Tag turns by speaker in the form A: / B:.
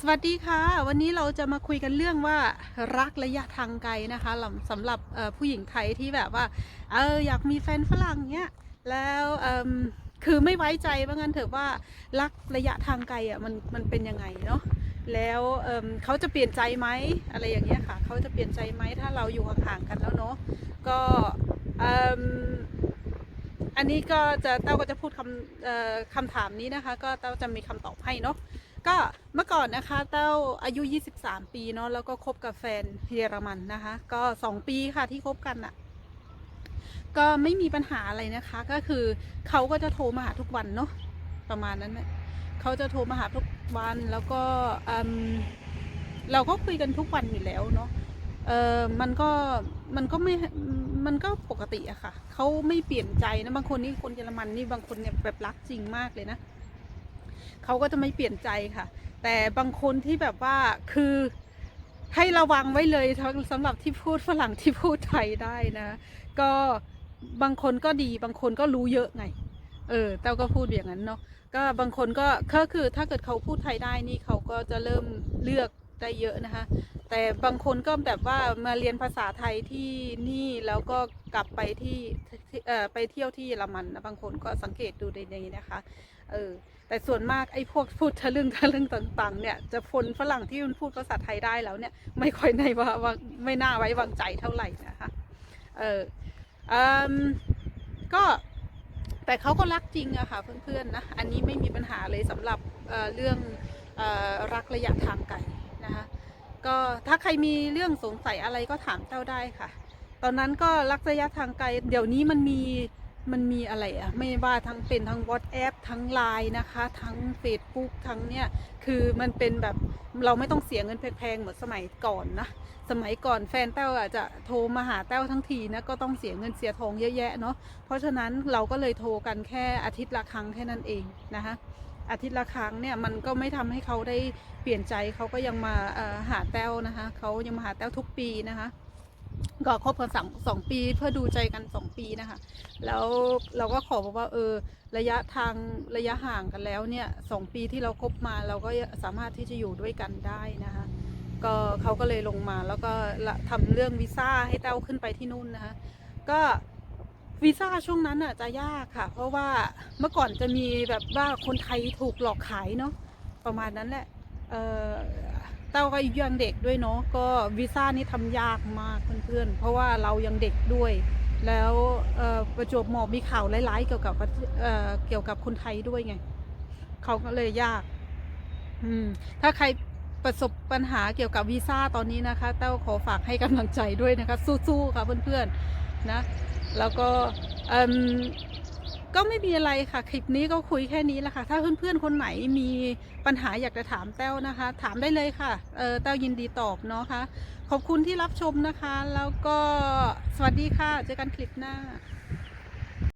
A: สวัสดีค่ะ วันนี้เราจะมาคุยกันเรื่องว่ารักระยะทางไกลนะคะสำหรับผู้หญิงไทยที่แบบว่าเอออยากมีแฟนฝรั่งเนี้ยแล้วคือไม่ไว้ใจว่างั้นเถอะว่ารักระยะทางไกลอะมันมันเป็นยังไงเนาะแล้วเเขาจะเปลี่ยนใจไหมอะไรอย่างเงี้ยค่ะเขาจะเปลี่ยนใจไหมถ้าเราอยู่ห่างๆกันแล้วเนาะก็อันนี้ก็จะเต้าก็จะพูดคำคำถามนี้นะคะ ก็เต้าจะมีคำตอบให้เนาะ ก็เมื่อก่อนนะคะเต้าอายุ 23 ปีเนาะแล้วก็คบกับแฟนเยอรมันนะคะ ก็ 2 ปีค่ะที่คบกันอะก็ไม่มีปัญหาอะไรนะคะ ก็คือเขาก็จะโทรมาหาทุกวันเนาะประมาณนั้นนะเขาจะโทรมาหาทุกวันแล้วก็อืมเราก็คุยกันทุกวันอยู่แล้วเนาะเออมันก็มันก็ไม่ มันก็ปกติอะค่ะ เขาไม่เปลี่ยนใจนะ บางคนนี่คนเยอรมันนี่บางคนเนี่ยแบบรักจริงมากเลยนะ เขาก็จะไม่เปลี่ยนใจค่ะ แต่บางคนที่แบบว่าคือให้ระวังไว้เลยสำหรับที่พูดฝรั่งที่พูดไทยได้นะ ก็บางคนก็ดีบางคนก็รู้เยอะไง เออเต้าก็พูดอย่างนั้นเนาะก็บางคนก็ก็คือถ้าเกิดเขาพูดไทยได้นี่เขาก็จะเริ่มเลือกได้เยอะนะคะ แต่บางคนก็แบบว่ามาเรียนภาษาไทยที่นี่แล้วก็กลับไปที่ที่เอ่อไปเที่ยวที่เยอรมันนะบางคนก็สังเกตดูในนี้นะคะ เออ แต่ส่วนมากไอ้พวกพูดทะลึ่งทะลึ่งต่าง ๆ เนี่ย จะคนฝรั่งที่มันพูดภาษาไทยได้แล้วเนี่ย ไม่ค่อยในว่าไม่น่าไว้วางใจเท่าไหร่นะคะเอออืมก็แต่เขาก็รักจริงอะค่ะเพื่อนๆนะ อันนี้ไม่มีปัญหาเลยสำหรับเเรื่องออรักระยะทางไกลนะคะก็ถ้าใครมีเรื่องสงสัยอะไรก็ถามเจ้าได้ค่ะ ตอนนั้นก็รักระยะทางไกล เดี๋ยวนี้มันมี มันมีอะไรอะไม่ว่าทั้งเป็นทั้ง WhatsApp ทั้ง Line นะคะ ทั้ง Facebook ทั้งเนี่ยคือมันเป็นแบบเราไม่ต้องเสียเงินแพงๆเหมือนสมัยก่อนนะสมัยก่อนแฟนแต้วอาจจะโทรมาหาแต้วทั้งทีนะก็ต้องเสียเงินเสียทองเยอะแยะเนาะเพราะฉะนั้นเราก็เลยโทรกันแค่อาทิตย์ละครั้งแค่นั้นเองนะคะอาทิตย์ละครั้งเนี่ยมันก็ไม่ทำให้เขาได้เปลี่ยนใจเขาก็ยังมาหาแต้วนะคะเขายังมาหาแต้วทุกปีนะคะ ก็คบกันสองสองปีเพื่อดูใจกันสองปีนะคะ แล้วเราก็ขอบอกว่าเออระยะทางระยะห่างกันแล้วเนี่ยสองปีที่เราคบมาเราก็สามารถที่จะอยู่ด้วยกันได้นะคะก็เขาก็เลยลงมาแล้วก็ละทำเรื่องวีซ่าให้เต้าขึ้นไปที่นู่นนะคะก็วีซ่าช่วงนั้นอะจะยากค่ะ เพราะว่าเมื่อก่อนจะมีแบบว่าคนไทยถูกหลอกขายเนาะประมาณนั้นแหละเออ เต้าก็ยังเด็กด้วยเนาะก็วีซ่านี่ทำยากมากเพื่อนๆเพราะว่าเรายังเด็กด้วย แล้วประจวบเหมาะมีข่าวร้ายๆเกี่ยวกับเเกี่ยวกับคนไทยด้วยไงเขาก็เลยยาก อืม ถ้าใครประสบปัญหาเกี่ยวกับวีซ่าตอนนี้นะคะ เต้าขอฝากให้กำลังใจด้วยนะคะ สู้ๆค่ะเพื่อนๆนะ แล้วก็ ก็ไม่มีอะไรค่ะ คลิปนี้ก็คุยแค่นี้แหละค่ะ ถ้าเพื่อนๆคนไหนมีปัญหาอยากจะถามแต้วนะคะ ถามได้เลยค่ะ เออแต้วยินดีตอบเนาะค่ะ ขอบคุณที่รับชมนะคะ แล้วก็สวัสดีค่ะ เจอกันคลิปหน้า